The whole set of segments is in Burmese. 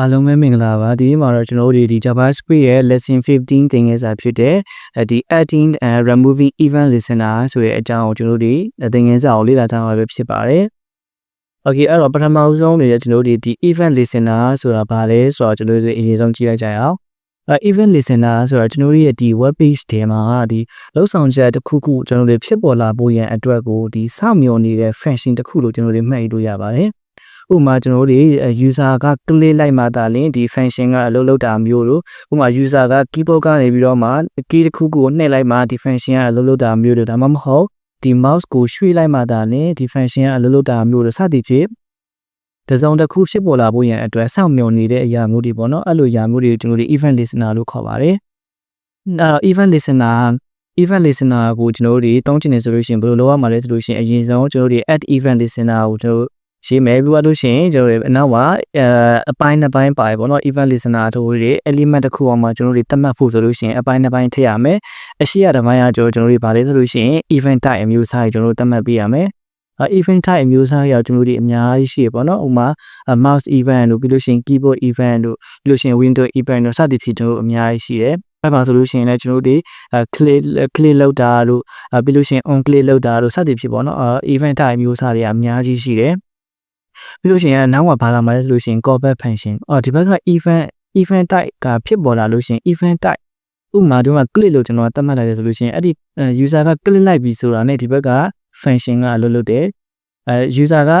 အားလုံးပဲမင်္ဂလာပါဒီနေ့မှာတော့ကျွန်တော်တို့ဒီ JavaScript ရဲ့ lesson 15သင်ခန်းစာဖြစ်တဲ့ဒီ adding and removing event listener ဆိုတဲ့အကြောင်းကိုကျွန်တော်တို့ဒီသင်ခန်းစာကိုလေ့လာထားမှာပဲဖြစ်ပါတယ်။ Okay အဲ့တော့ပထမဆုံးအနေနဲ့ကျွန်တော်တို့ဒီ event listener ဆိုတာဘာလဲဆိုတော့ကျွန်တော်တို့အရင်ဆုံးကြည့်လိုက်ကြရအောင်။အဲ event listener ဆိုတာကျွန်တော်တို့ရဲ့ဒီ web page ထဲမှာဒီလောက်ဆောင်ချက်တစ်ခုခုကျွန်တော်တို့ဖြစ်ပေါ်လာဖို့ရန်အတွက်ကိုဒီစောင့်မျှော်နေတဲ့ function တစ်ခုလို့ကျွန်တော်တို့မှတ်ယူလို့ရပါတယ်။ ဥပမာကျွန်တော်တို့ user က click လိုက်မှသာလျှင်ဒီ function ကအလုပ်လုပ်တာမျိုးလို့ဥပမာ user က keyboard ကနေပြီးတော့မှ key တစ်ခုခုကိုနှိပ်လိုက်မှဒီ function ကအလုပ်လုပ်တာမျိုးလို့ဒါမှမဟုတ်ဒီ mouse ကိုရွှေ့လိုက်မှသာလျှင်ဒီ function ကအလုပ်လုပ်တာမျိုးလို့စသည်ဖြင့်တစုံတစ်ခုဖြစ်ပေါ်လာဖို့ရန်အတွက်စောင့်မျှော်နေတဲ့အရာမျိုးတွေပေါ့နော်အဲ့လိုအရာမျိုးတွေကိုကျွန်တော်တို့ event listener လို့ခေါ်ပါတယ်အဲ့တော့ event listener event listener ကိုကျွန်တော်တို့တုံးချင်နေဆိုလို့ရှိရင်ဘယ်လိုလုပ်ရမှာလဲဆိုလို့ရှိရင်အရင်ဆုံးကျွန်တော်တို့ add event listener ကိုကျွန်တော် ရေးမယ်ပြီးတော့ရှင်ကျွန်တော်တို့အနောက်မှာအဲအပိုင်းနှစ်ပိုင်းပါတယ်ပေါ့နော် event listener တို့တွေ element တစ်ခုအောင်မှာကျွန်တော်တို့တတ်မှတ်ဖို့ဆိုလို့ရှိရင်အပိုင်းနှစ်ပိုင်းထည့်ရမယ်အရှိရတစ်ပိုင်းကကျွန်တော်တို့ဗာလဲဆိုလို့ရှိရင် event type အမျိုးအစားကိုကျွန်တော်တို့တတ်မှတ်ပေးရမယ်အဲ event type အမျိုးအစားရောကျွန်တော်တို့အများကြီးရှိရပေါ့နော်ဥမာ mouse event တို့ပြီးလို့ရှိရင် keyboard event တို့ပြီးလို့ရှိရင် window event တို့စသဖြင့်ကျွန်တော်တို့အများကြီးရှိတယ်အဲ့ပါဆိုလို့ရှိရင်လည်းကျွန်တော်တို့ဒီ click click လောက်တာတို့ပြီးလို့ရှိရင် on click လောက်တာတို့စသဖြင့်ပေါ့နော် event type မျိုးစားတွေအများကြီးရှိတယ် ပြီးလို့ရှိရင်နောက်ကဘာလာမှာလဲဆိုလို့ရှိရင် callback function အော်ဒီဘက်က event event type ကဖြစ်ပေါ်လာလို့ရှိရင် event type ဥပမာဒီမှာ click လို့ကျွန်တော်သတ်မှတ်လိုက်ရဆိုလို့ရှိရင်အဲ့ဒီ user က click လိုက်ပြီဆိုတာနဲ့ဒီဘက်က function ကအလုပ်လုပ်တယ်အဲ user က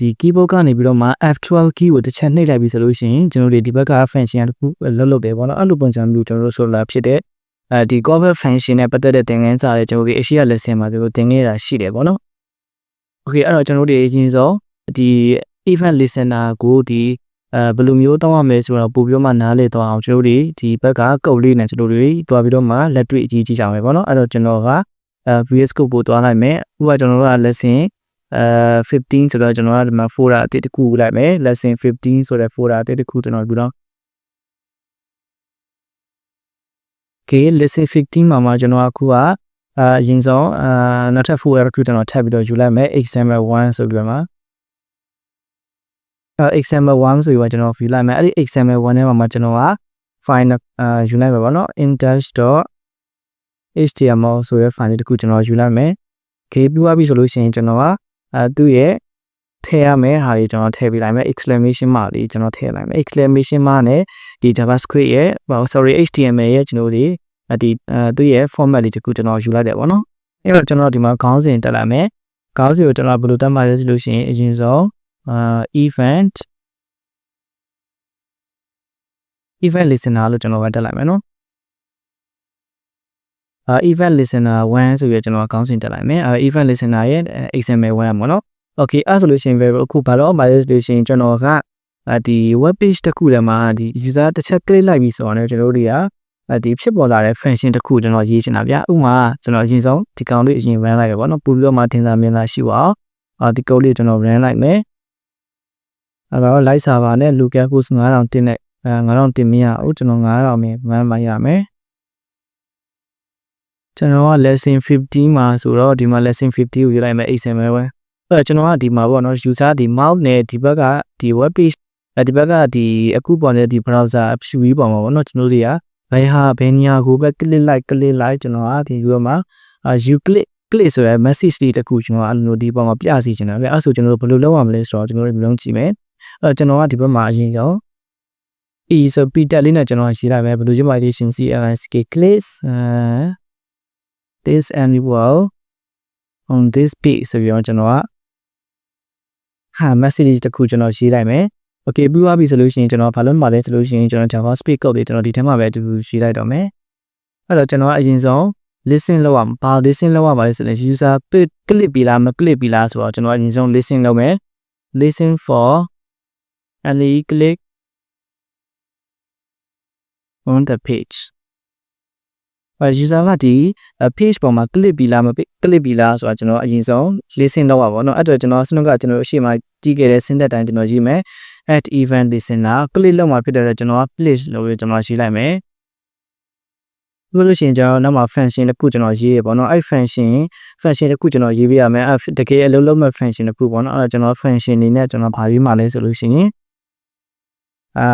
ဒီ keyboard ကနေပြီးတော့မှ F12 key ကိုတစ်ချက်နှိပ်လိုက်ပြီဆိုလို့ရှိရင်ကျွန်တော်တို့ဒီဘက်က function ကတခုလုပ်လုပ်တယ်ပေါ့နော်အဲ့လိုပုံစံမျိုးကျွန်တော်တို့ဆိုလာဖြစ်တဲ့အဲဒီ callback function နဲ့ပတ်သက်တဲ့သင်ခန်းစာတွေကျွန်တော်တို့အရှိရ lesson မှာကျွန်တော်သင်ခဲ့တာရှိတယ်ပေါ့နော် okay အဲ့တော့ကျွန်တော်တို့အရင်ဆုံး ဒီ event listener ကိုဒီအဲဘယ်လိုမျိုးတောင်းရမလဲဆိုတော့ပို့ပြီးတော့မှနားလည်သွားအောင်ကျွန်တော်တို့ဒီဘက်ကကုတ်လေးနဲ့ကျွန်တော်တို့တွားပြီးတော့မှလက်တွေ့အကြည့်ကြည့်ကြမယ်ပေါ့နော်အဲ့တော့ကျွန်တော်ကအဲ VS Code ပို့သွားလိုက်မယ်ဥပမာကျွန်တော်တို့က lesson အဲ15ဆိုတော့ကျွန်တော်ကဒီမှာ folder အသစ်တစ်ခုလိုက်မယ် lesson 15ဆိုတဲ့ folder အသစ်တစ်ခုကျွန်တော်ပြီးတော့ Okay lesson 15မှာမှာကျွန်တော်အခုကအာအရင်ဆုံးအာနောက်ထပ် folder တစ်ခုကျွန်တော်ထပ်ပြီးတော့ယူလိုက်မယ် example 1ဆိုပြီးတော့မှာ example 1ဆိုပြီးတော့ကျွန်တော် view လိုက်မယ်အဲ့ဒီ example 1ထဲမှာမှကျွန်တော်က file အာယူလိုက်မယ်ပေါ့နော် index.html ဆိုရဲ file တစ်ခုကျွန်တော်ယူလိုက်မယ် okay ပြီးသွားပြီဆိုလို့ရှိရင်ကျွန်တော်ကအဲသူ့ရဲ့ထည့်ရမယ်ဟာတွေကျွန်တော်ထည့်ပေးလိုက်မယ် exclamation mark လေးကျွန်တော်ထည့်လိုက်မယ် exclamation mark နဲ့ဒီ javascript ရဲ့ sorry html ရဲ့ကျွန်တော်ဒီဒီအဲသူ့ရဲ့ format လေးတစ်ခုကျွန်တော်ယူလိုက်တယ်ပေါ့နော်အဲ့တော့ကျွန်တော်ဒီမှာခေါင်းစဉ်တက်လိုက်မယ်ခေါင်းစဉ်ကိုကျွန်တော်ဘယ်လိုတက်မှလဲဆိုလို့ရှိရင်အရင်ဆုံး အာ event event listener လို့ကျွန်တော်ပဲတက်လိုက်မယ်နော်အာ event listener 1ဆိုပြီးကျွန်တော်ခေါင်းစဉ်တက်လိုက်မယ်အာ event listener ရဲ့ XML 1ပေါ့နော် okay အဲ့ဆိုလို့ရှိရင်ပဲအခုဘာလို့မှလဲဆိုလို့ရှိရင်ကျွန်တော်ကဒီ web page တစ်ခုထဲမှာဒီ user တစ်ချက် click လိုက်ပြီဆိုတော့ကျွန်တော်တို့တွေကဒီဖြစ်ပေါ်လာတဲ့ function တစ်ခုကျွန်တော်ရေးချင်တာဗျဥပမာကျွန်တော်အရင်ဆုံးဒီကောင်လေးအရင် run လိုက်ရပေါ့နော်ပို့ပြီးတော့မှသင်စားမြင်လာရှိပါအောင်အာဒီ code လေးကျွန်တော် run လိုက်မယ် အဲ့တော့ live server နဲ့ local host 9000တင်နဲ့အဲ9000တင်မရဘူးကျွန်တော်9000မြင်မှန်းမှရမယ်ကျွန်တော်က lesson 15မှာဆိုတော့ဒီမှာ lesson 50ကိုယူလိုက်မယ် XML ပဲအဲ့တော့ကျွန်တော်ကဒီမှာပေါ့နော် user ဒီ mouse နဲ့ဒီဘက်ကဒီ web page အဲဒီဘက်ကဒီအခုပေါ်နေတဲ့ဒီ browser app ရှူပြီးပေါ်မှာပေါ့နော်ကျွန်တော်တို့တွေကဘယ်ဟာဘယ်နေရာကိုပဲ click လိုက် click လိုက်ကျွန်တော်ကဒီယူမှာ you click click ဆိုရဲ message တွေတခုကျွန်တော်အဲ့လိုဒီပေါ်မှာပြစီချင်တယ်ဗျအဲ့ဆိုကျွန်တော်တို့ဘယ်လိုလုပ်ရမလဲဆိုတော့ကျွန်တော်တို့လုံးကြည့်မယ် အဲ့ကျွန်တော်ကဒီဘက်မှာအရင်ရော e ဆို p တက်လေးနဲ့ကျွန်တော်ရေးလိုက်မယ်ဘယ်လိုရေးမှလဲရှင် click clicks uh this animal on this page ဆိုပြီးတော့ကျွန်တော်ကဟာ message တခုကျွန်တော်ရေးလိုက်မယ် okay ပြီးသွားပြီဆိုလို့ရှိရင်ကျွန်တော်ဘာလုပ်မှာလဲဆိုလို့ရှိရင်ကျွန်တော် JavaScript code လေးကျွန်တော်ဒီထဲမှာပဲအတူတူရေးလိုက်တော့မယ်အဲ့တော့ကျွန်တော်အရင်ဆုံး listen လုပ်အောင်ဘာ listen လုပ်ရပါလဲဆိုရင် user click ပြီလားမ click ပြီလားဆိုတော့ကျွန်တော်အရင်ဆုံး listen လုပ်မယ် listen for and click on the page အဲ user ကဒီ page ပေါ်မှာ click ပြီးလားမ click ပြီးလားဆိုတော့ကျွန်တော်အရင်ဆုံး listen လုပ်ပါပေါ့နော်အဲ့တော့ကျွန်တော်စနုကကျွန်တော်ရှေ့မှာကြည့်ခဲ့တဲ့ syntax တိုင်းကျွန်တော်ရေးမယ် at event listener click လုပ်မှာဖြစ်တဲ့အတွက်ကျွန်တော်က please လို့ကျွန်တော်ရေးလိုက်မယ်ဘယ်လိုရှင်ကျွန်တော်နောက်မှာ function တစ်ခုကျွန်တော်ရေးရပေါ့နော်အဲ့ function function တစ်ခုကျွန်တော်ရေးပြရမယ်အဲ့တကယ်အလုပ်လုပ်မဲ့ function တစ်ခုပေါ့နော်အဲ့တော့ကျွန်တော် function နေနဲ့ကျွန်တော်ဗာပြီးမှလဲဆိုလို့ရှိရင် အာ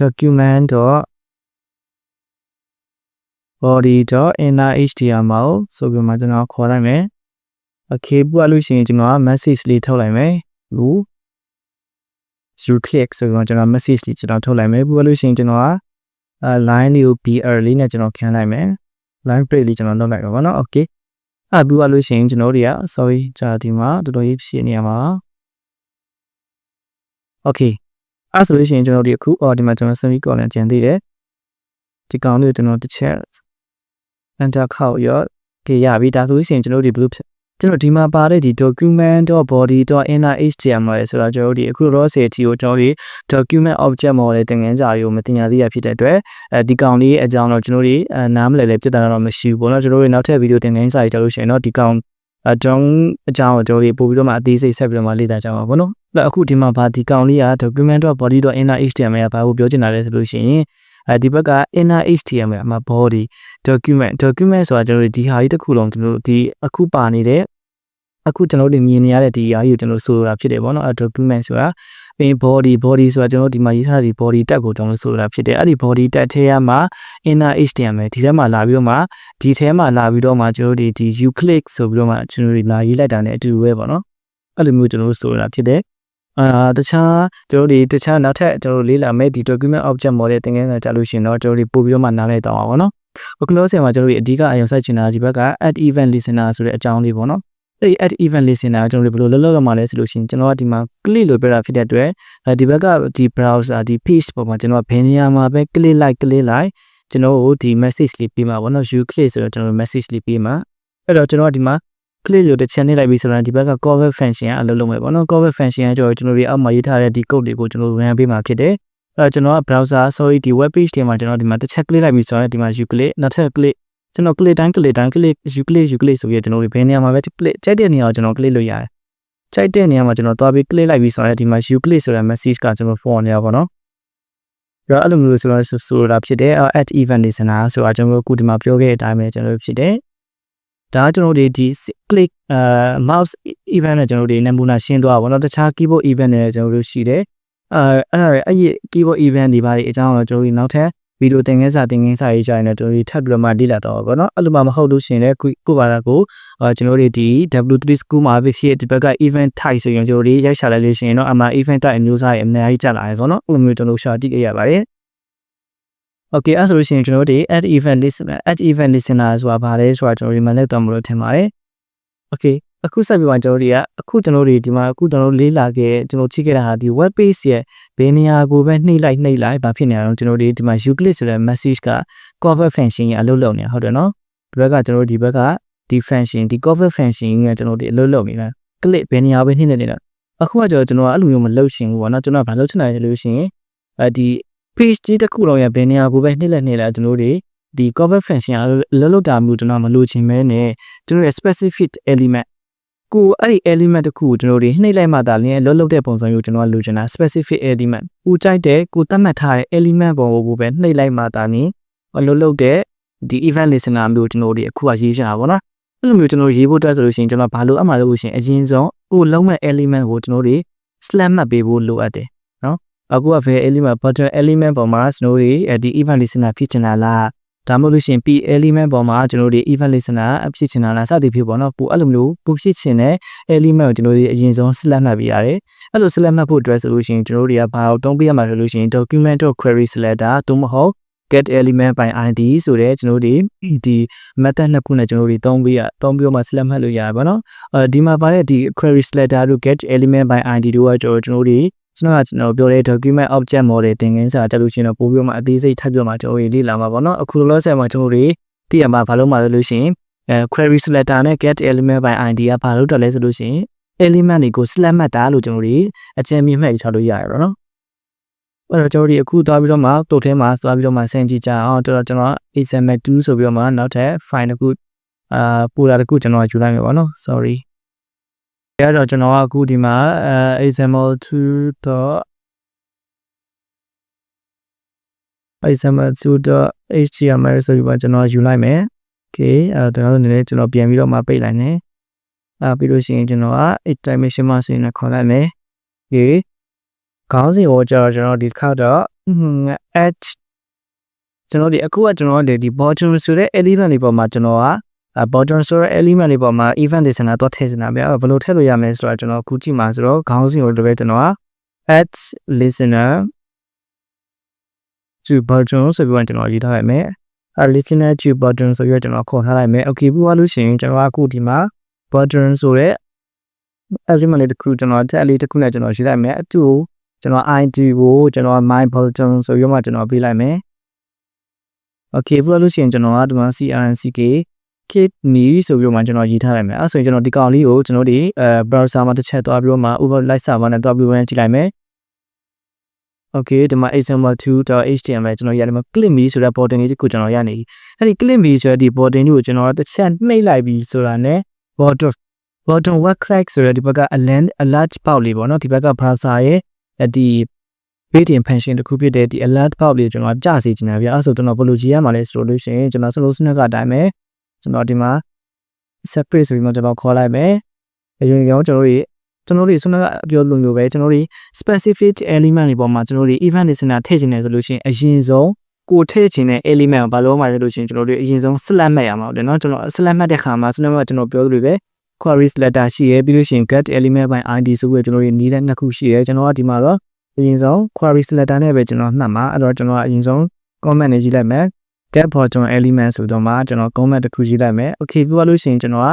document.body.inner.html ဆိုပြီးမှကျွန်တော်ခေါ်လိုက်မယ် okay ပို့ရလို့ရှိရင်ကျွန်တော်က message လေးထုတ်လိုက်မယ်လူ you click ဆိုတော့ကျွန်တော် message လေးကျွန်တော်ထုတ်လိုက်မယ်ပို့ရလို့ရှိရင်ကျွန်တော်ကအာ line လေးကို br လေးနဲ့ကျွန်တော်ခန်းလိုက်မယ် line break လေးကျွန်တော်လုပ်လိုက်တော့ဗောနော် okay အဲ့ပို့ရလို့ရှိရင်ကျွန်တော်တို့တွေက sorry ကြာဒီမှာတော်တော်ကြီးဖြစ်နေရမှာ okay အဲ့ဆိုလို့ရှိရင်ကျွန်တော်တို့ဒီအခုအော်ဒီမှာကျွန်တော် semicolon ကျန်သေးတယ်ဒီကောင်လေးကိုကျွန်တော်တစ်ချက် enter ခောက်ရောကြရပြီဒါဆိုလို့ရှိရင်ကျွန်တော်တို့ဒီ blue ကျွန်တော်ဒီမှာပါတဲ့ဒီ document.body.inner.html ဆိုတော့ကျွန်တော်တို့ဒီအခု raw city ကိုကျွန်တော်တို့ document object model တင်ငန်းစာတွေကိုမတင်ညာသေးရဖြစ်တဲ့အတွက်အဲဒီကောင်လေးအကြောင်းတော့ကျွန်တော်တို့အဲနားမလည်လဲပြတ်တာတော့မရှိဘူးပေါ့နော်ကျွန်တော်တို့နောက်ထပ်ဗီဒီယိုတင်ငန်းစာတွေတက်လို့ရှိရင်တော့ဒီကောင် အကြောင်းအကြောင်းကိုကျွန်တော်တို့ပို့ပြီးတော့မှအသေးစိတ်ဆက်ပြီးတော့မှလေ့လာကြမှာပေါ့နော်အဲ့အခုဒီမှာဗာဒီကောင်လေးက document.body.inner.html ကဘာကိုပြောချင်တာလဲဆိုလို့ရှိရင်အဲဒီဘက်က inner html အမှာ body document document ဆိုတာကျွန်တော်တို့ဒီဟာကြီးတစ်ခုလုံးကျွန်တော်တို့ဒီအခုပါနေတဲ့အခုကျွန်တော်တို့မြင်နေရတဲ့ဒီဟာကြီးကိုကျွန်တော်ဆိုတာဖြစ်တယ်ပေါ့နော်အဲ document ဆိုတာ ပြီး body body ဆိုတာကျွန်တော်ဒီမှာရေးထားတဲ့ body tag ကိုကျွန်တော်ဆိုတာဖြစ်တယ်အဲ့ဒီ body tag ထဲမှာ inner html ဒီထဲမှာလာပြီးတော့မှဒီထဲမှာလာပြီးတော့မှကျွန်တော်တို့ဒီ you click ဆိုပြီးတော့မှကျွန်တော်တို့လာရေးလိုက်တာ ਨੇ အတူတူပဲပေါ့နော်အဲ့လိုမျိုးကျွန်တော်တို့ဆိုတာဖြစ်တယ်အာတခြားကျွန်တော်တို့ဒီတခြားနောက်ထပ်ကျွန်တော်တို့လေးလာမဲ့ဒီ document object model သင်ခန်းစာကြားလို့ရှိရင်တော့ကျွန်တော်တို့ပို့ပြီးတော့မှနားလည်တော့ပါဘောနော်အခုလို့ဆင်မှာကျွန်တော်တို့အဓိကအယုံစိုက်ချင်တာဒီဘက်က add event listener ဆိုတဲ့အကြောင်းလေးပေါ့နော် အဲ့ဒီ add event listener ကိုကျွန်တော်တို့ဘယ်လိုလုပ်လုပ်ရမှာလဲဆိုလို့ရှိရင်ကျွန်တော်ကဒီမှာ click လို့ပြောတာဖြစ်တဲ့အတွက်ဒီဘက်ကဒီ browser ဒီ page ပေါ်မှာကျွန်တော်ကဘယ်နေရာမှာပဲ click like click like ကျွန်တော်တို့ဒီ message လေးပေးမှာပေါ့နော် you click ဆိုတော့ကျွန်တော်တို့ message လေးပေးမှာအဲ့တော့ကျွန်တော်ကဒီမှာ click လို့တစ်ချက်နှိပ်လိုက်ပြီဆိုတော့ဒီဘက်က cover function ကအလုပ်လုပ်မယ်ပေါ့နော် cover function ကကျွန်တော်ကျွန်တော်ဒီအောက်မှာရေးထားတဲ့ဒီ code တွေကိုကျွန်တော် run ပေးမှာဖြစ်တယ်အဲ့တော့ကျွန်တော်က browser sorry ဒီ web page ထဲမှာကျွန်တော်ဒီမှာတစ်ချက် click လိုက်ပြီဆိုတော့ဒီမှာ you click နောက်ထပ် click ကျွန်တော် click တိုင်း click တိုင်း click you click you click ဆိုပြီးကျွန်တော်ဒီဘယ်နေရာမှာပဲ click ကြိုက်တဲ့နေရာကိုကျွန်တော် click လို့ရတယ်ကြိုက်တဲ့နေရာမှာကျွန်တော်သွားပြီး click လိုက်ပြီဆိုတော့ဒီမှာ you click ဆိုတဲ့ message ကကျွန်တော် forward နေရပါတော့တော့အဲ့လိုမျိုးဆိုတော့ဆိုတာဖြစ်တယ် at event listener ဆိုတာကျွန်တော်အခုဒီမှာပြောခဲ့တဲ့အတိုင်းပဲကျွန်တော်ဖြစ်တယ်ဒါကကျွန်တော်တို့ဒီ click အာ mouse event နဲ့ကျွန်တော်တို့နမူနာရှင်းသွားပါတော့တခြား keyboard event တွေကျွန်တော်တို့ရှိတယ်အဲအဲ့ဒါအဲ့ဒီ keyboard event တွေပါဒီအကြောင်းတော့ကျွန်တော်တို့နောက်ထပ် ဗီဒီယိုသင်ခန်းစာသင်ခန်းစာရေးကြရင်လည်းကျွန်တော်တို့ထပ်ပြီးတော့မှလေ့လာတော့ပါတော့အဲ့လိုမှမဟုတ်လို့ရှိရင်လည်းကိုပါတာကိုကျွန်တော်တို့ဒီ W3 school မှာဖြစ်ဒီဘက်က event type ဆိုရင်ကျွန်တော်တို့ရိုက်ရှာလိုက်လို့ရှိရင်တော့အမှ event type အမျိုးအစားတွေအများကြီးတက်လာတယ်ဆိုတော့အဲ့လိုမျိုးကျွန်တော်တို့ရှာတိရပါတယ် Okay အဲ့ဆိုလို့ရှိရင်ကျွန်တော်တို့ add event listener add event listener ဆိုတာဘာလဲဆိုတာကျွန်တော်ဒီမှာလည်းတော့မလို့ထင်ပါတယ် Okay အခုဆက်ပြီးမှကျွန်တော်တို့တွေကအခုကျွန်တော်တို့ဒီမှာအခုကျွန်တော်တို့လေးလာခဲ့ကျွန်တော်ချိခဲ့တာဟာဒီ web page ရဲ့ဘယ်နေရာကိုပဲနှိပ်လိုက်နှိပ်လိုက်ဘာဖြစ်နေလဲကျွန်တော်တို့ဒီမှာ you click ဆိုတဲ့ message က cover function ရဲ့အလုပ်လုပ်နေတာဟုတ်တယ်နော်ဒီဘက်ကကျွန်တော်တို့ဒီဘက်ကဒီ function ဒီ cover function ကကျွန်တော်တို့အလုပ်လုပ်နေတာ click ဘယ်နေရာပဲနှိပ်နေနေတာအခုကကျွန်တော်ကျွန်တော်အဲ့လိုမျိုးမလုပ်ရှင်ဘူးပေါ့နော်ကျွန်တော်ကဘာလုပ်ချင်တာလဲလို့ရှိရင်အဲဒီ page ကြီးတစ်ခုလုံးရဲ့ဘယ်နေရာကိုပဲနှိမ့်လက်နှိမ့်လက်ကျွန်တော်တို့ဒီ cover function အလုပ်လုပ်တာမျိုးကျွန်တော်မလိုချင်မဲနဲ့ကျွန်တော်ရဲ့ specific element ကိုအဲ့ဒီ element တစ်ခုကိုကျွန်တော်တို့နှိမ့်လိုက်မှသာလျှင်လောလုပ်တဲ့ပုံစံမျိုးကျွန်တော်ကလိုချင်တာ specific element ကိုကြိုက်တဲ့ကိုသတ်မှတ်ထားတဲ့ element ပုံကိုပဲနှိမ့်လိုက်မှသာလျှင်လောလုပ်တဲ့ဒီ event listener မျိုးကျွန်တော်တို့အခုကရေးချင်တာပေါ့နော်အဲ့လိုမျိုးကျွန်တော်ရေးဖို့အတွက်ဆိုလို့ရှိရင်ကျွန်တော်ဘာလို့အမှလို့ရှိရင်အရင်ဆုံးကိုလုံးမဲ့ element ကိုကျွန်တော်တို့ slam မှတ်ပေးဖို့လိုအပ်တယ်နော်အခုက ver element button element ပေါ်မှာ snow တွေဒီ event listener ဖြစ်ချင်တာလား ဒါမှမဟုတ်လို့ရှိရင် p element ပေါ်မှာကျွန်တော်တို့ event listener ဖြစ်ချင်တာလားစသည်ဖြစ်ပေါ့နော်ပို့အဲ့လိုမျိုးပို့ဖြစ်ချင်တဲ့ element ကိုကျွန်တော်တို့အရင်ဆုံး select မှတ်ပေးရတယ်အဲ့လို select မှတ်ဖို့ address ဆိုလို့ရှိရင်ကျွန်တော်တို့တွေကဘာကိုတုံးပေးရမှာဆိုလို့ရှိရင် document.query selector သို့မဟုတ် get element by id ဆိုတဲ့ကျွန်တော်တို့ဒီ method နှစ်ခုနဲ့ကျွန်တော်တို့တုံးပေးရတုံးပြီးတော့မှ select မှတ်လို့ရတယ်ပေါ့နော်အဲဒီမှာပါတဲ့ဒီ query selector တို့ get element by id တို့ကကျွန်တော်တို့ ကျွန်တော်ကကျွန်တော်ပြောတဲ့ document object model သင်ခန်းစာတက်လို့ရှိရင်တော့ပို့ပြီးမှအသေးစိတ်ထပ်ပြောမှကျွန်တော်လေ့လာမှာပေါ့နော်အခုလောဆယ်မှာကျွန်တော်တို့သိရမှာဘာလို့မှလဲလို့ရှိရင်အဲ query selector နဲ့ get element by id ကဘာလို့တက်လဲဆိုလို့ရှိရင် element တွေကို select မှတ်တာလို့ကျွန်တော်တို့အကျဉ်းမြင့်မှတ်ထားလို့ရရပါတော့အဲ့တော့ကျွန်တော်တို့အခုသွားပြီးတော့မှတုတ်ထဲမှာသွားပြီးတော့မှဆင်ကြည့်ကြအောင်ကျွန်တော်ကျွန်တော် xml2 ဆိုပြီးတော့မှနောက်ထပ် file တစ်ခုအာပို့တာတစ်ခုကျွန်တော်ယူလိုက်မယ်ပေါ့နော် sorry အဲ့ တော့ကျွန်တော်ကအခုဒီမှာအဲ xml2. xml2.html ဆိုပြီးတော့ကျွန်တော်ယူလိုက်မယ်။ okay အဲတော့နည်းနည်းကျွန်တော်ပြန်ပြီးတော့မှပိတ်လိုက်မယ်။အဲပြီးလို့ရှိရင်ကျွန်တော်က dimension မှာဆိုရင်ခေါ်လိုက်မယ်။ okay ခေါင်းစဉ်ကိုကျတော့ကျွန်တော်ဒီတစ်ခါတော့ at ကျွန်တော်ဒီအခုကကျွန်တော်ဒီ bottom ဆိုတဲ့ element လေးပေါ်မှာကျွန်တော်က bottom ဆိုတဲ့ element လေးပေါ်မှာ event listener တော့ထည့်နေတာဗျာဘယ်လိုထည့်လို့ရမလဲဆိုတော့ကျွန်တော်အခုကြည့်မှာဆိုတော့ခေါင်းစဉ်ကိုလည်းပဲကျွန်တော်က at listener to bottom ဆိုပြီးတော့ကျွန်တော်ရေးထားရမယ်အဲ listener to bottom ဆိုပြီးတော့ကျွန်တော်ခေါ်ထားလိုက်မယ် okay ပြီးသွားလို့ရှိရင်ကျွန်တော်ကအခုဒီမှာ bottom ဆိုတဲ့ element လေးတစ်ခုကျွန်တော် tag လေးတစ်ခုနဲ့ကျွန်တော်ရေးလိုက်မယ်အတူကျွန်တော် ID ကိုကျွန်တော် my bottom ဆိုပြီးမှကျွန်တော်ပေးလိုက်မယ် okay ပြီးလို့ရှိရင်ကျွန်တော်ကဒီမှာ CRNCK kit me ဆိုပြီးတော့မှကျွန်တော်ရေးထားလိုက်မယ်အဲဆိုရင်ကျွန်တော်ဒီကောင်လေးကိုကျွန်တော်ဒီအဲ browser မှာတစ်ချက်သွားပြီးတော့မှ overlay server နဲ့သွားပြီးဝင်ကြည့်လိုက်မယ် okay ဒီမှာ example2.html ကျွန်တော်ရတယ်မှာ click me ဆိုတဲ့ button လေးတစ်ခုကျွန်တော်ရနေပြီအဲ့ဒီ click me ဆိုတဲ့ဒီ button လေးကိုကျွန်တော်တစ်ချက်နှိပ်လိုက်ပြီဆိုတာနဲ့ bottom bottom web click ဆိုတဲ့ဒီဘက်က alert alert ပေါက်လေးပေါ့နော်ဒီဘက်က browser ရဲ့ဒီ built-in function တစ်ခုဖြစ်တဲ့ဒီ alert ပေါက်လေးကိုကျွန်တော်ကြာစီချင်တယ်ဗျအဲ့ဆိုကျွန်တော်ဘယ်လိုကြည့်ရမှာလဲဆိုလို့ရှိရင်ကျွန်တော် slow snap ကအတိုင်းပဲ ကျွန်တော်ဒီမှာ separate ဆိုပြီးမှကျွန်တော်ခေါ်လိုက်မယ်အရင်ရောကျွန်တော်တို့ကျွန်တော်တို့ဆွမ်းကပြောလို့လို့ပဲကျွန်တော်တို့ specific element တွေပေါ်မှာကျွန်တော်တို့ event listener ထည့်ချင်တယ်ဆိုလို့ရှိရင်အရင်ဆုံးကိုထည့်ချင်တဲ့ element ကိုဘာလို့မှလဲလို့ရှိရင်ကျွန်တော်တို့အရင်ဆုံး select မှတ်ရမှာဟုတ်တယ်เนาะကျွန်တော် select မှတ်တဲ့ခါမှာ select မှတ်ကျွန်တော်ပြောလို့ပဲ query selector ရှိရဲပြီးလို့ရှိရင် get element by id ဆိုပြီးကျွန်တော်တို့နေတဲ့နှစ်ခုရှိရဲကျွန်တော်ကဒီမှာတော့အရင်ဆုံး query selector နဲ့ပဲကျွန်တော်မှတ်မှာအဲ့တော့ကျွန်တော်အရင်ဆုံး comment နဲ့ရေးလိုက်မယ် get bottom element ဆိုတော့မှကျွန်တော် comment တစ်ခုရေးလိုက်မယ် okay ပြီးလို့ရှိရင်ကျွန်တော်က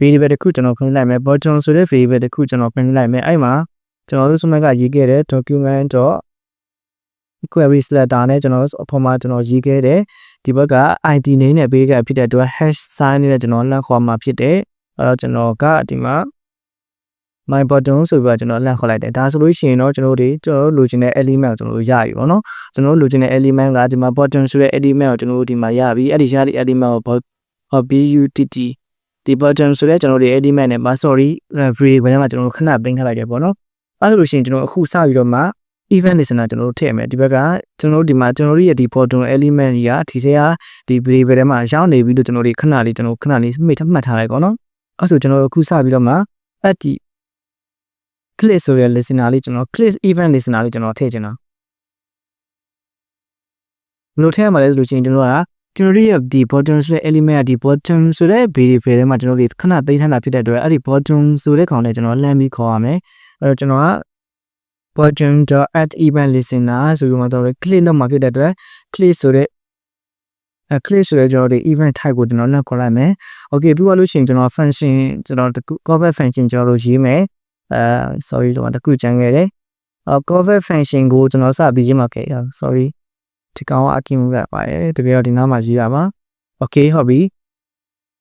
variable တစ်ခုကျွန်တော်ဖွင့်လိုက်မယ် bottom ဆိုတဲ့ variable တစ်ခုကျွန်တော်ဖွင့်လိုက်မယ်အဲ့မှာကျွန်တော်တို့စမကရေးခဲ့တဲ့ document query selector နဲ့ကျွန်တော်အပေါ်မှာကျွန်တော်ရေးခဲ့တဲ့ဒီဘက်က id name နဲ့ပေးခဲ့ဖြစ်တဲ့အတွက် hash sign နဲ့ကျွန်တော်လန့်ခေါ်မှာဖြစ်တဲ့အဲ့တော့ကျွန်တော်ကဒီမှာ my button ဆိုပြီးတော့ကျွန်တော်လန့်ခေါ်လိုက်တယ်ဒါဆိုလို့ရှိရင်တော့ကျွန်တော်တို့ကျွန်တော်လိုချင်တဲ့ element ကိုကျွန်တော်တို့ရပြီပေါ့နော်ကျွန်တော်လိုချင်တဲ့ element ကဒီမှာ button ဆိုတဲ့ element ကိုကျွန်တော်တို့ဒီမှာရပြီအဲ့ဒီရတဲ့ element ကို butt ဒီ button ဆိုတဲ့ကျွန်တော်တို့ element နဲ့ sorry variable ထဲမှာကျွန်တော်တို့ခဏပင်းထားလိုက်တယ်ပေါ့နော်အဲ့ဒါလို့ရှိရင်ကျွန်တော်အခုစပြီးတော့မှ event listener ကျွန်တော်တို့ထည့်မယ်ဒီဘက်ကကျွန်တော်တို့ဒီမှာကျွန်တော်တို့ရဲ့ဒီ button element ကြီးကဒီထဲကဒီ variable ထဲမှာရောက်နေပြီးတော့ကျွန်တော်တို့ခဏလေးကျွန်တော်ခဏလေးမိတ်မှတ်ထားလိုက်ကောနော်အဲ့ဆိုကျွန်တော်တို့အခုစပြီးတော့မှအဲ့ဒီ click ဆိုတဲ့ listener လေးကျွန်တော် click event listener လေးကျွန်တော်ထည့်ချင်တာဘယ်လိုထည့်ရမှာလဲဆိုလို့ရှိရင်ကျွန်တော်ကကျွန်တော်တို့ရဲ့ဒီ bottom ဆိုတဲ့ element ကဒီ bottom ဆိုတဲ့ variable ထဲမှာကျွန်တော်တို့ခဏသိမ်းထားတာဖြစ်တဲ့အတွက်အဲ့ဒီ bottom ဆိုတဲ့ခေါင်းနဲ့ကျွန်တော်လှမ်းပြီးခေါ်ရမယ်အဲ့တော့ကျွန်တော်က bottom.add event listener ဆိုပြီးမှတော့ click လုပ်မှာဖြစ်တဲ့အတွက် click ဆိုတဲ့အဲ click ဆိုတဲ့ကျွန်တော်တို့ event type ကိုကျွန်တော်လက်ခေါ်လိုက်မယ် okay ပြီးသွားလို့ရှိရင်ကျွန်တော် function ကျွန်တော်တခု cover function ကျွန်တော်တို့ရေးမယ် အဲ sorry တော့တခုကျန်ခဲ့တယ်အော် cover function ကိုကျွန်တော်စပြီးရေးမှာခဲ့ sorry ဒီကောင်ကအကင်မှုကပါတယ်တကယ်တော့ဒီနားမှာရေးတာပါ okay ဟုတ်ပြီ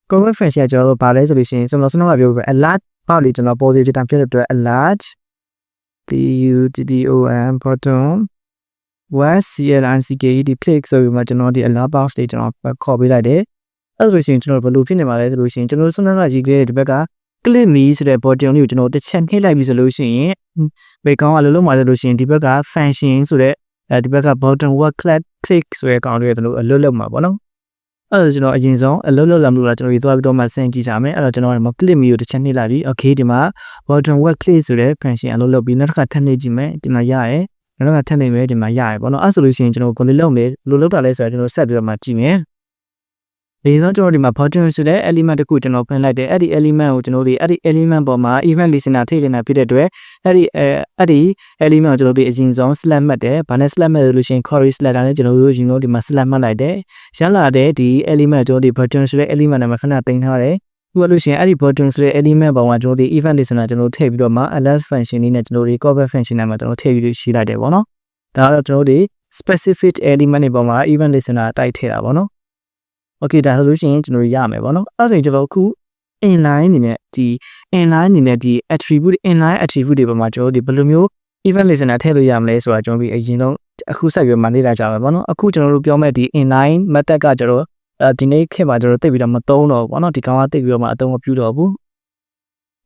cover function ကကျွန်တော်တို့ဗာလဲဆိုလို့ရှိရင်ကျွန်တော်စနောက်မှာပြောပြ alert ပေါ့လေကျွန်တော် positive တန်ဖြစ်တဲ့အတွက် alert p u t t o n bottom was clnck ဒီ click ဆိုပြီးမှကျွန်တော်ဒီ alert box တွေကျွန်တော်ခေါ်ပေးလိုက်တယ်အဲ့ဆိုရှင်ကျွန်တော်ဘယ်လိုဖြစ်နေမှာလဲဆိုလို့ရှိရင်ကျွန်တော်စနောက်မှာရေးခဲ့တဲ့ဒီဘက်က click me ဆိုတဲ့ button လေးကိုကျွန်တော်တစ်ချက်နှိပ်လိုက်ပြီဆိုလို့ရှိရင်ဘေကောင်းကလုံးလုံးမှာဆိုလို့ရှိရင်ဒီဘက်က function ဆိုတဲ့အဲဒီဘက်က button word click click ဆိုတဲ့ကောင်လေးကိုကျွန်တော်အလွတ်လောက်မှာပေါ့နော်အဲ့ဒါကျွန်တော်အရင်ဆုံးအလွတ်လောက်လာမလို့လားကျွန်တော်ဒီသွားပြီးတော့မှဆင်ကြည့်ကြမယ်အဲ့တော့ကျွန်တော်ဒီမှာ click me ကိုတစ်ချက်နှိပ်လိုက်ပြီ okay ဒီမှာ button word click ဆိုတဲ့ function အလွတ်လောက်ပြီးနောက်တစ်ခါထပ်နှိပ်ကြည့်မယ်ဒီမှာရရဲနောက်တစ်ခါထပ်နှိပ်မယ်ဒီမှာရရဲပေါ့နော်အဲ့ဆိုလို့ရှိရင်ကျွန်တော်ကိုလေးလုံးမယ်လိုလောက်တာလဲဆိုတော့ကျွန်တော်ဆက်ပြီးတော့မှကြည့်မယ် ဒီဆုံးကျွန်တော်ဒီမှာ button ဆိုတဲ့ element တစ်ခုကျွန်တော်ဖွင့်လိုက်တယ်အဲ့ဒီ element ကိုကျွန်တော်ဒီအဲ့ဒီ element ပေါ်မှာ event listener ထည့်နေတာဖြစ်တဲ့အတွက်အဲ့ဒီအဲအဲ့ဒီ element ကိုကျွန်တော်ဒီအရင်ဆုံး select မှတ်တယ်ဘာနဲ့ select မှတ်လို့ရှိရင် query selector နဲ့ကျွန်တော်တို့ရင်တော့ဒီမှာ select မှတ်လိုက်တယ်ရလာတဲ့ဒီ element ကျွန်တော်ဒီ button ဆိုတဲ့ element နဲ့မှာခဏတင်ထားတယ်ဥပမာလို့ရှိရင်အဲ့ဒီ button ဆိုတဲ့ element ပေါ်မှာကျွန်တော်ဒီ event listener ကျွန်တော်ထည့်ပြီးတော့မှ alert function လေးနဲ့ကျွန်တော်ဒီ callback function နဲ့မှာကျွန်တော်ထည့်ပြီးရှိလိုက်တယ်ပေါ့နော်ဒါကတော့ကျွန်တော်ဒီ specific element တွေပေါ်မှာ event listener တိုက်ထည့်တာပေါ့နော် okay ဒါဆိုလို့ရှိရင်ကျွန်တော်ရမယ်ပေါ့နော်အဲ့ဒါဆိုရင်ကျွန်တော်အခု inline အနေနဲ့ဒီ inline အနေနဲ့ဒီ attribute inline attribute တွေပေါ်မှာကျွန်တော်ဒီဘယ်လိုမျိုး event listener ထည့်လို့ရမလဲဆိုတာကျွန်တော်ဒီအရင်ဆုံးအခုဆက်ပြီးမှနေလာကြပါပေါ့နော်အခုကျွန်တော်တို့ပြောမဲ့ဒီ inline method ကကျွန်တော်အဲဒီနေ့ခေတ်မှာကျွန်တော်တိတ်ပြီးတော့မသုံးတော့ဘူးပေါ့နော်ဒီကောင်ကတိတ်ပြီးတော့မှအသုံးမပြုတော့ဘူး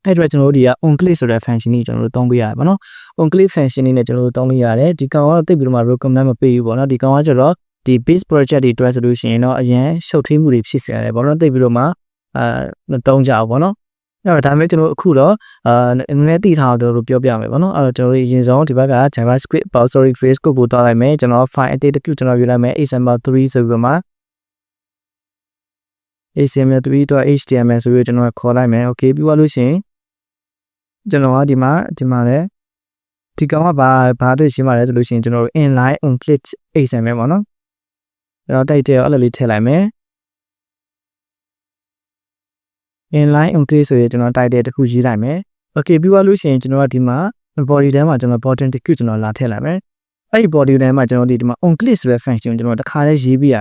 အဲ့တော့ကျွန်တော်တို့ဒီက on click ဆိုတဲ့ function ကြီးကျွန်တော်တို့သုံးပေးရတယ်ပေါ့နော် on click function လေးနဲ့ကျွန်တော်တို့သုံးလို့ရတယ်ဒီကောင်ကတော့တိတ်ပြီးတော့မှ recommend မပေးဘူးပေါ့နော်ဒီကောင်ကကျတော့ ဒီ base project တွေတွဲဆိုလို့ရှိရင်တော့အရင်ရှုပ်ထွေးမှုတွေဖြစ်စေရတယ်ဘောနော်သိပြီးတော့မှအာမတုံးကြဘူးဘောနော်အဲ့တော့ဒါမဲ့ကျွန်တော်အခုတော့အာနည်းနည်းသိထားအောင်တို့ပြောပြမယ်ပေါ့နော်အဲ့တော့ကျွန်တော်တို့အရင်ဆုံးဒီဘက်က JavaScript sorry phrase code ကိုတောက်လိုက်မယ်ကျွန်တော် file အသေးတစ်ခုကျွန်တော်ယူလိုက်မယ် HTML3 ဆိုပြီးတော့မှ HTML3.html ဆိုပြီးတော့ကျွန်တော်ခေါ်လိုက်မယ် okay ပြီးသွားလို့ရှိရင်ကျွန်တော်ကဒီမှာဒီမှာလဲဒီကောင်ကဘာဘာတွေ့ရှင်းပါလဲဆိုလို့ရှိရင်ကျွန်တော်တို့ inline on click HTML ပေါ့နော် ကျွန်တော်တိုက်တဲ့အဲ့လိုလေးထည့်လိုက်မယ် inline on click ဆိုရင်ကျွန်တော်တိုက်တဲ့တစ်ခုရေးလိုက်မယ် okay ပြီးသွားလို့ရှိရင်ကျွန်တော်ကဒီမှာ body ထဲမှာကျွန်တော် button တစ်ခုကျွန်တော်လာထည့်လိုက်မယ်အဲ့ဒီ body ထဲမှာကျွန်တော်ဒီဒီမှာ on click ဆိုတဲ့ function ကျွန်တော်တခါလေးရေးပြရ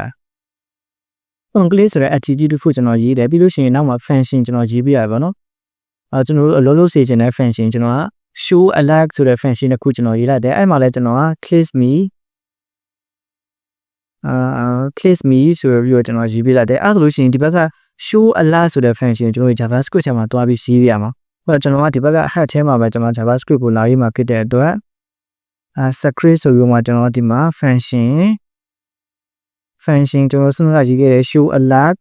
on click ဆိုတဲ့ attitude တစ်ခုကျွန်တော်ရေးတယ်ပြီးလို့ရှိရင်နောက်မှာ function ကျွန်တော်ရေးပြရပါတော့အဲကျွန်တော်တို့အလုံးလုံးစေချင်တဲ့ function ကျွန်တော်က show alert ဆိုတဲ့ function တစ်ခုကျွန်တော်ရေးလိုက်တယ်အဲ့မှာလည်းကျွန်တော်က click me အာ click me ဆိုပြီးတော့ကျွန်တော်ရေးပြလိုက်တယ်အဲ့ဒါဆိုလို့ရှိရင်ဒီဘက်က show alert ဆိုတဲ့ function ကျွန်တော် JavaScript ထဲမှာတွားပြီးရေးပြရမှာအဲ့တော့ကျွန်တော်ကဒီဘက်က head ထဲမှာပဲကျွန်တော် JavaScript ကိုလာရေးမှာဖြစ်တဲ့အတွက်အာ script ဆိုပြီးတော့ကျွန်တော်ဒီမှာ function function ကျွန်တော်စနစ်ကရေးခဲ့တဲ့ show alert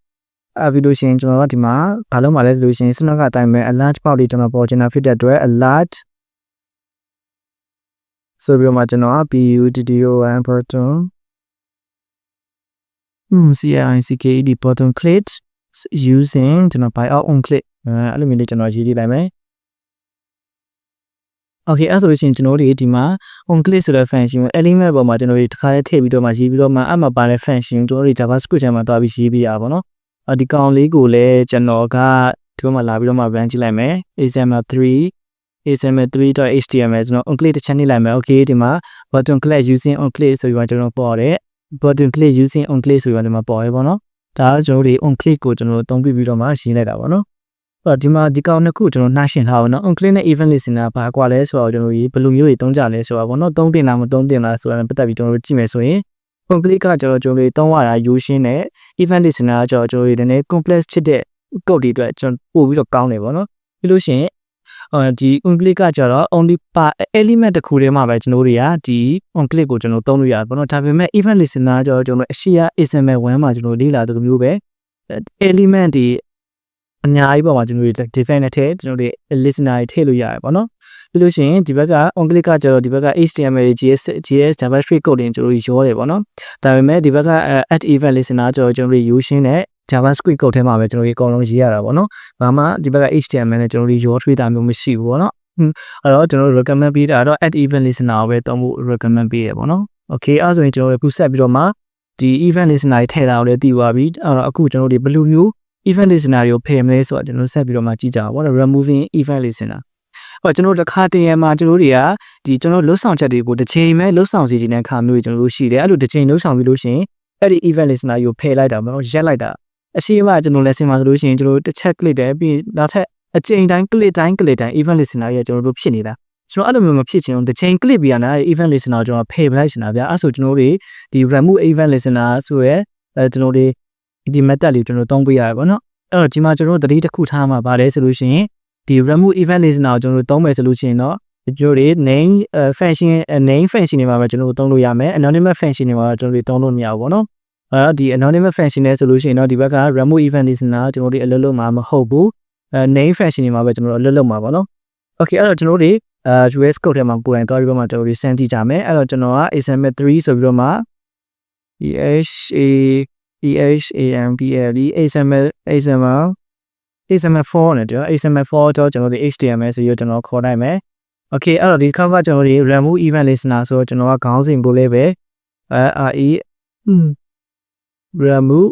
အပြီးလို့ရှိရင်ကျွန်တော်ကဒီမှာဘာလို့မှလဲဆိုလို့ရှိရင်စနစ်ကအတိုင်းပဲ alert ပေါက်လေးကျွန်တော်ပေါ်ချင်တာဖြစ်တဲ့အတွက် alert ဆိုပြီးတော့မှကျွန်တော်က button button อืม CICKED button click using ကျွန်တော် by out on click အဲ့လိုမျိုးလေးကျွန်တော်ရေးပြလိုက်မယ် Okay အဲ့ဆိုလို့ရှိရင်ကျွန်တော်တို့ဒီမှာ on click ဆိုတဲ့ function ကို element ပေါ်မှာကျွန်တော်တို့တစ်ခါလေးထည့်ပြီးတော့မှရေးပြီးတော့မှအမှပါတဲ့ function ကျွန်တော်တို့ JavaScript ထဲမှာတွားပြီးရေးပြရပါတော့။ဒီကောင်လေးကိုလည်းကျွန်တော်ကဒီဘက်မှာလာပြီးတော့မှ run ကြည့်လိုက်မယ် HTML3 HTML3.html ကျွန်တော် on click တစ်ချက်နှိပ်လိုက်မယ် okay ဒီမှာ button click using on click ဆိုပြီးတော့ကျွန်တော်ပေါ်တယ် button click using on click ဆိုပြီးတော့ဒီမှာပေါ်ရပါတော့။ဒါကကျွန်တော်တို့ on click ကိုကျွန်တော်တို့သုံးပြီးပြီးတော့မှရေးလိုက်တာပါနော်။အဲ့တော့ဒီမှာဒီကောင်နှစ်ခုကျွန်တော်နှားရှင်ထားအောင်နော် on click နဲ့ event listener ဘာကွာလဲဆိုတော့ကျွန်တော်တို့ဘယ်လိုမျိုးတွေသုံးကြလဲဆိုတာပေါ့နော်သုံးတင်လားမသုံးတင်လားဆိုတာပတ်သက်ပြီးကျွန်တော်တို့ကြည့်မယ်ဆိုရင် on click ကကျွန်တော်ကျွန်တော်တို့သုံးရတာရိုးရှင်းတဲ့ event listener ကကျွန်တော်ကျွန်တော်တို့နည်းနည်း complex ဖြစ်တဲ့ code တွေအတွက်ကျွန်တော်ပို့ပြီးတော့ကောင်းတယ်ပေါ့နော်ပြီးလို့ရှိရင်အဲ ဒီ on click ကကျတော့ only par element တစ်ခုတည်းမှာပဲကျွန်တော်တို့တွေကဒီ on click ကိုကျွန်တော်သုံးလို့ရတယ်ပေါ့နော်ဒါပေမဲ့ event listener ကကျတော့ကျွန်တော်အရှိရ XML1 မှာကျွန်တော်လေ့လာတဲ့မျိုးပဲ element တွေအများကြီးပေါ့မှာကျွန်တော်တို့ define နဲ့ထည့်ကျွန်တော်တို့ listener တွေထည့်လို့ရတယ်ပေါ့နော်ပြီးလို့ရှိရင်ဒီဘက်က on click ကကျတော့ဒီဘက်က HTML JS JS JavaScript code တွေကျွန်တော်တို့ရောတယ်ပေါ့နော်ဒါပေမဲ့ဒီဘက်က at event listener ကျတော့ကျွန်တော်တို့ use နဲ့ JavaScript code ထဲမှာပဲကျွန်တော်တို့အကုန်လုံးရေးရတာပေါ့နော်ဘာမှဒီဘက်က HTML နဲ့ကျွန်တော်တို့ရောထွေးတာမျိုးမရှိဘူးပေါ့နော်အဲ့တော့ကျွန်တော်တို့ recommend ပေးတာတော့ at event listener ကိုပဲတောင်းဖို့ recommend ပေးရပေါ့နော် okay အဲ့ဆိုရင်ကျွန်တော်တို့ခုဆက်ပြီးတော့မှဒီ event listener တွေထည့်တာကိုလည်းသိသွားပြီအဲ့တော့အခုကျွန်တော်တို့ဘယ်လိုမျိုး event listener တွေကိုဖယ်မလဲဆိုတော့ကျွန်တော်ဆက်ပြီးတော့မှကြည့်ကြပါဘောနော် removing event listener ဟောကျွန်တော်တို့တစ်ခါတည်းမှာကျွန်တော်တွေကဒီကျွန်တော်လှုပ်ဆောင်ချက်တွေကိုတစ်ချိန်မဲ့လှုပ်ဆောင်စီခြင်းတဲ့ခါမျိုးတွေကျွန်တော်တို့ရှိတယ်အဲ့လိုတစ်ချိန်လှုပ်ဆောင်ပြီးလို့ရှိရင်အဲ့ဒီ event listener ကိုဖယ်လိုက်တာမဟုတ်ရက်လိုက်တာ အရှိမကျွန်တော်လက်ဆင်မှာဆိုလို့ရှိရင်ကျွန်တော်တို့တစ်ချက် click တယ်ပြီးနောက်ထပ်အချိန်တိုင်း click တိုင်း click တိုင်း event listener ရဲ့ကျွန်တော်တို့ဖြစ်နေတာကျွန်တော်အဲ့လိုမျိုးမဖြစ်ချင်ဘူးတစ်ချိန် click ပြရတာ event listener ကျွန်တော်ဖယ်ပလိုက်ချင်တာဗျာအဲ့ဆိုကျွန်တော်တို့ဒီ remove event listener ဆိုရဲအဲကျွန်တော်တို့ဒီ method လေးကျွန်တော်သုံးပေးရတယ်ပေါ့နော်အဲ့တော့ဒီမှာကျွန်တော်တို့တတိတစ်ခုထားမှာပါတယ်ဆိုလို့ရှိရင်ဒီ remove event listener ကိုကျွန်တော်တို့သုံးမယ်ဆိုလို့ရှိရင်တော့ဒီလိုတွေ name function name function တွေမှာပဲကျွန်တော်တို့သုံးလို့ရမယ် anonymous function တွေမှာကျွန်တော်တို့သုံးလို့မရဘူးပေါ့နော် အဲဒီ anonymous function နဲ့ဆိုလို့ရှိရင်တော့ဒီဘက်က remove event listener ကျွန်တော်တို့အလုပ်လုပ်မှာမဟုတ်ဘူးအဲ name function တွေမှာပဲကျွန်တော်တို့အလုပ်လုပ်မှာပေါ့နော် okay အဲ့တော့ကျွန်တော်တို့အဲ US code ထဲမှာပို့ရင်တော့ဒီဘက်မှာကျွန်တော်တို့စမ်းကြည့်ကြမယ်အဲ့တော့ကျွန်တော်က XML 3ဆိုပြီးတော့မှ EHA EHAMBL XML XML XML4 နဲ့တော့ XML4 တော့ကျွန်တော်ဒီ HTML ဆိုပြီးကျွန်တော်ခေါ်နိုင်မယ် Okay အဲ့တော့ဒီ cover ကျွန်တော်ဒီ remove event listener ဆိုတော့ကျွန်တော်ကခေါင်းစဉ်ပို့လေးပဲအဲ RE remove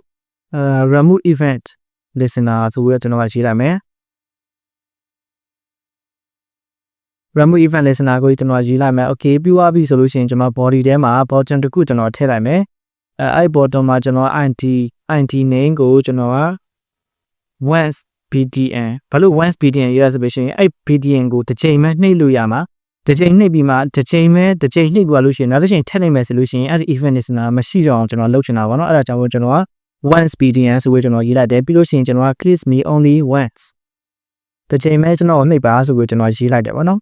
အဲ remove event listener ဆိုပြီးတော့ကျွန်တော်ကရေးလိုက်မယ် remove event listener ကိုကျွန်တော်ရေးလိုက်မယ် okay ပြီးသွားပြီဆိုလို့ရှိရင်ကျွန်တော် body ထဲမှာ bottom တစ်ခုကျွန်တော်ထည့်လိုက်မယ်အဲအဲ့ bottom မှာကျွန်တော် id id name ကိုကျွန်တော်က once bdn ဘာလို့ once bdn ရေးရဆိုလို့ရှိရင်အဲ့ bdn ကိုတစ်ချိန်မှနှိပ်လို့ရမှာ တစ်ချိန်နှိပ်ပြီးမှတစ်ချိန်ပဲတစ်ချိန်နှိပ်ပြီးလို့ရှိရင်နောက်တစ်ချိန်ထည့်လိုက်မယ်ဆိုလို့ရှိရင်အဲ့ဒီ event listener မရှိတော့အောင်ကျွန်တော်လုပ်ချင်တာပါเนาะအဲ့ဒါကြောင့်ကျွန်တော်က once bdn ဆိုပြီးကျွန်တော်ရေးလိုက်တယ်ပြီးလို့ရှိရင်ကျွန်တော်က click me only once တစ်ချိန်ပဲကျွန်တော်နှိပ်ပါဆိုပြီးကျွန်တော်ရေးလိုက်တယ်ပေါ့နော်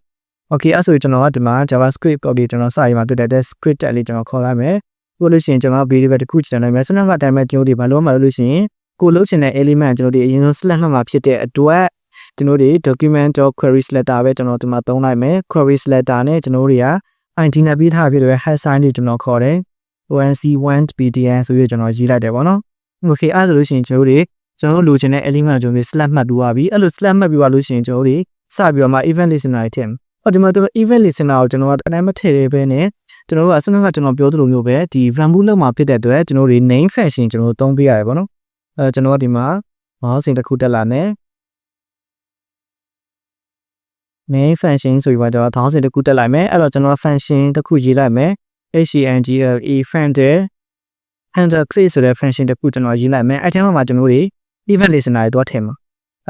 okay အဲ့ဆိုကျွန်တော်ကဒီမှာ javascript code တွေကျွန်တော်စရေးမှာတွေ့တဲ့ script တက်လေးကျွန်တော်ခေါ်လိုက်မယ်ပို့လို့ရှိရင်ကျွန်တော် variable တစ်ခုကျွန်တော်နိုင်မယ်ဆနကအတိုင်းပဲကျွန်တော်ဒီဘာလို့မှလို့လို့ရှိရင်ကိုလုတ်ချင်တဲ့ element ကျွန်တော်ဒီအရင်ဆုံး slash မှမှာဖြစ်တဲ့အတွက် ကျွန်တော်တို့ document.queries letter ပဲကျွန်တော်ဒီမှာသုံးလိုက်မယ် queries letter နဲ့ကျွန်တော်တို့တွေက ID နဲ့ပြီးထားဖြစ်တဲ့ head sign တွေကျွန်တော်ခေါ်တယ် ONC1 BDN ဆိုပြီးကျွန်တော်ရေးလိုက်တယ်ပေါ့နော် okay အဲ့ဒါဆိုလို့ရှိရင်ကျွန်တော်တို့ကျွန်တော်တို့လိုချင်တဲ့ element ကိုကျွန်တော် slap မှတ်ပြီးသွားပြီအဲ့လို slap မှတ်ပြီးသွားလို့ရှိရင်ကျွန်တော်တို့စပြီးတော့မှ event listener တွေထည့်မယ်ဟောဒီမှာကျွန်တော် event listener ကိုကျွန်တော်ကအတိုင်းမထည့်ရဲဘဲနဲ့ကျွန်တော်တို့ကအစကကျွန်တော်ပြောသလိုမျိုးပဲဒီ rambu လောက်မှာဖြစ်တဲ့အတွက်ကျွန်တော်တို့ name function ကျွန်တော်တို့သုံးပေးရတယ်ပေါ့နော်အဲကျွန်တော်ကဒီမှာ mouse တစ်ခုတက်လာနဲ့ main function ဆိုပြီးတော့ခေါင်းစဉ်တစ်ခုတက်လိုက်မယ်အဲ့တော့ကျွန်တော် function တစ်ခုရေးလိုက်မယ် HCNGLE handle handle click ဆိုတဲ့ function တစ်ခုကျွန်တော်ရေးလိုက်မယ်အဲ့ထဲမှာကျွန်တော်တို့ event listener တွေတော့ထည့်မှာ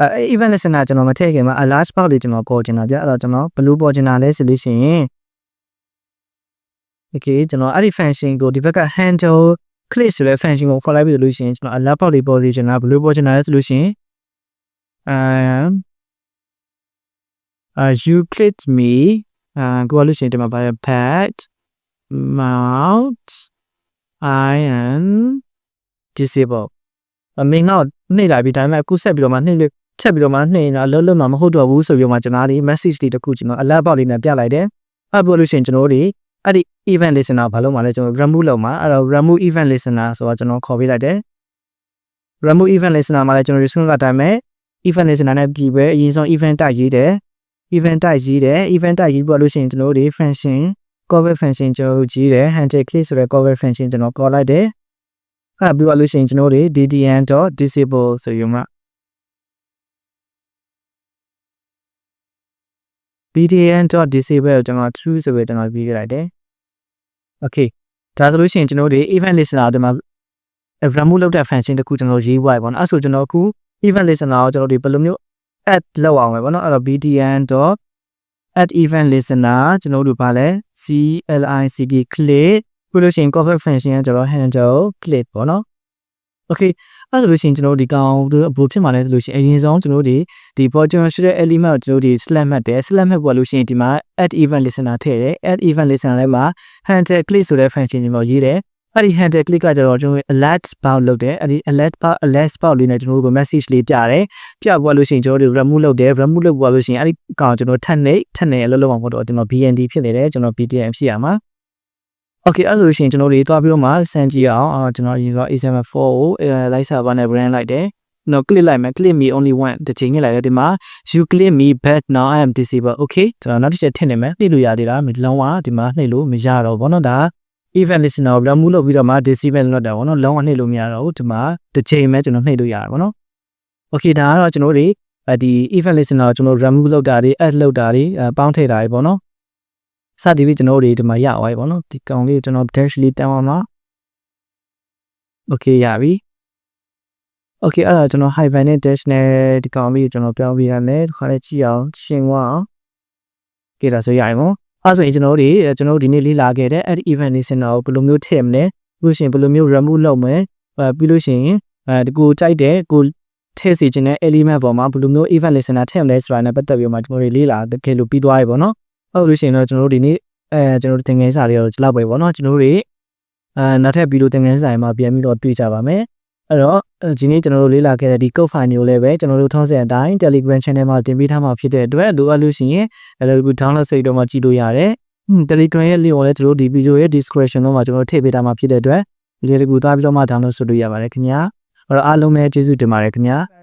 အဲ event listener ကျွန်တော်မထည့်ခင်မှာ alert box လေးကျွန်တော်ပေါ်ချင်တာပြအဲ့တော့ကျွန်တော်ဘယ်လိုပေါ်ချင်တာလဲဆိုလို့ရှိရင် okay ကျွန်တော်အဲ့ဒီ function ကိုဒီဘက်က handle click ဆိုတဲ့ function ကိုခေါ်လိုက်ပြီဆိုလို့ရှိရင်ကျွန်တော် alert box လေးပေါ်စီချင်တာဘယ်လိုပေါ်ချင်တာလဲဆိုလို့ရှိရင် um uh you click me အာကိုလို့ရှိရင်ဒီမှာပါရ pet mount i am disable အမင်းတော့နှိပ်လိုက်ပြီးဒါပေမဲ့အခုဆက်ပြီးတော့မှနှိပ်လို့ချက်ပြီးတော့မှနှိပ်နေတာလုံးလုံးမှမဟုတ်တော့ဘူးဆိုပြီးတော့မှကျွန်တော်ဒီ message တွေတခုကျွန်တော် alert box လေးနဲ့ပြလိုက်တယ်အဲ့ပြောလို့ရှိရင်ကျွန်တော်တို့အဲ့ဒီ event listener ဘာလို့မှလဲကျွန်တော် remove လုပ်မှာအဲ့တော့ remove event listener ဆိုတော့ကျွန်တော်ခေါ်ပေးလိုက်တယ် remove event listener မှာလည်းကျွန်တော် resume ကအတိုင်းပဲ event listener နဲ့ပြီးပဲအရင်ဆုံး event type ရေးတယ် event type ရေးတယ် event type ရေးပြလို့ရှိရင်ကျွန်တော်တို့ function cover function ကျွန်တော်ရေးတယ် handle click ဆိုတဲ့ cover function ကျွန်တော်ခေါ်လိုက်တယ်အဲ့ပြီးပါလို့ရှိရင်ကျွန်တော်တို့ ddn.disable ဆိုရုံမှာ bdn.disable ကျွန်တော် true ဆိုပြီးကျွန်တော်ပြီးခဲ့လိုက်တယ် okay ဒါဆိုလို့ရှိရင်ကျွန်တော်တို့ event listener ဒီမှာ remove လုပ်တဲ့ function တခုကျွန်တော်ရေးသွားပြီပေါ့နော်အဲ့ဆိုကျွန်တော်အခု event listener ကိုကျွန်တော်ဒီဘယ်လိုမျိုး add လုပ်အောင်ပဲပေါ့နော်အဲ့တော့ bdn.add event listener ကျွန်တော်တို့ဗာလဲ click click ပြီးလို့ရှိရင် cover function ကကျွန်တော် handle click ပေါ့နော် okay အဲ့ဒါဆိုလို့ရှိရင်ကျွန်တော်တို့ဒီကောင်ဘယ်လိုဖြစ်မှာလဲဆိုလို့ရှိရင်အရင်ဆုံးကျွန်တော်တို့ဒီဒီ project ရှိတဲ့ element ကိုကျွန်တော်တို့ဒီ select မှတ်တယ် select မှတ်ပို့လို့ရှိရင်ဒီမှာ add event listener ထည့်တယ် add event listener ထဲမှာ handle click ဆိုတဲ့ function တွေမျိုးရေးတယ် အဲ့ဒီ handle click ကကျတော့ကျွန်တော် alert bound လုပ်တယ်အဲ့ဒီ alert bound alert bound လေးနဲ့ကျွန်တော်တို့ message လေးပြတယ်ပြပို့လို့ရှိရင်ကျွန်တော်တို့ remove လုပ်တယ် remove လုပ်ပို့လို့ရှိရင်အဲ့ဒီကောင်ကျွန်တော်ထပ်နေထပ်နေအလုပ်လုပ်အောင်ပို့တော့ကျွန်တော် BND ဖြစ်နေတယ်ကျွန်တော် BTM ရှိရမှာ Okay အဲ့ဆိုလို့ရှိရင်ကျွန်တော်တို့သွားပြီးတော့မှစမ်းကြည့်အောင်အော်ကျွန်တော်ဒီတော့ A74 ကိုလိုက်စာဘာနဲ့ brand လိုက်တယ်နော် click လိုက်မယ် click me only one တစ်ချိန်ညလိုက်တယ်ဒီမှာ you click me but now i am disabled okay ကျွန်တော်နောက်တစ်ချက်ထည့်နေမယ်နှိပ်လို့ရသေးလားလုံးဝဒီမှာနှိပ်လို့မရတော့ဘောနော်ဒါ event listener ကို remove လုပ်ပြီးတော့မှ disable လုပ်တာဘောနော်လုံးဝနှိပ်လို့မရတော့ဘူးဒီမှာတစ်ချိန်ပဲကျွန်တော်နှိပ်လို့ရတာဘောနော် okay ဒါကတော့ကျွန်တော်တို့ဒီ event listener ကိုကျွန်တော် remove လုပ်တာတွေ add လုပ်တာတွေပေါင်းထည့်တာတွေဘောနော်စသည်ဖြင့်ကျွန်တော်တို့ဒီမှာရသွားပြီပေါ့နော်ဒီကောင်လေးကျွန်တော် dash လေးတန်းပါမှာ okay ရပြီ okay အဲ့ဒါကျွန်တော် hyper နဲ့ dash နဲ့ဒီကောင်လေးကျွန်တော်ပြောင်းပြရမယ်ဒီခါလေးကြည့်အောင်ရှင်းသွားအောင် okay ဒါဆိုရရင်ပေါ့ အဲ့ဆိုရင်ကျွန်တော်တို့ကျွန်တော်တို့ဒီနေ့လေ့လာခဲ့တဲ့အဲ့ event listener ကိုဘယ်လိုမျိုးထည့်မလဲပြီးလို့ရှိရင်ဘယ်လိုမျိုး remove လုပ်မလဲအဲပြီးလို့ရှိရင်အဲဒီကိုကြိုက်တဲ့ကိုထည့်စီခြင်းတဲ့ element ပေါ်မှာဘယ်လိုမျိုး event listener ထည့်မလဲဆိုတာနဲ့ပတ်သက်ပြီးမှကျွန်တော်တို့လေ့လာခဲ့လို့ပြီးသွားပြီပေါ့နော်ဟုတ်လို့ရှိရင်တော့ကျွန်တော်တို့ဒီနေ့အဲကျွန်တော်တို့သင်ခန်းစာတွေတော့ဒီလောက်ပဲပေါ့နော်ကျွန်တော်တို့တွေအဲနောက်ထပ်ဗီဒီယိုသင်ခန်းစာတွေမှာပြန်ပြီးတော့တွေ့ကြပါမယ် အဲ့တော့ဒီနေ့ကျွန်တော်တို့လေ့လာခဲ့တဲ့ဒီ code file မျိုးလည်းပဲကျွန်တော်တို့ထုံးစံအတိုင်း Telegram channel မှာတင်ပေးထားမှာဖြစ်တဲ့အတွက်လိုအပ်လို့ရှိရင်အဲ့လို download စိတ်တော့မှကြည့်လို့ရတယ်။ Telegram ရဲ့ link ကိုလည်းကျွန်တော်တို့ဒီ video ရဲ့ description မှာကျွန်တော်ထည့်ပေးထားမှာဖြစ်တဲ့အတွက်ဒီလေးတကူသွားပြီးတော့မှ download လုပ်လို့ရပါတယ်ခင်ဗျာ။အဲ့တော့အားလုံးပဲကျေးဇူးတင်ပါတယ်ခင်ဗျာ။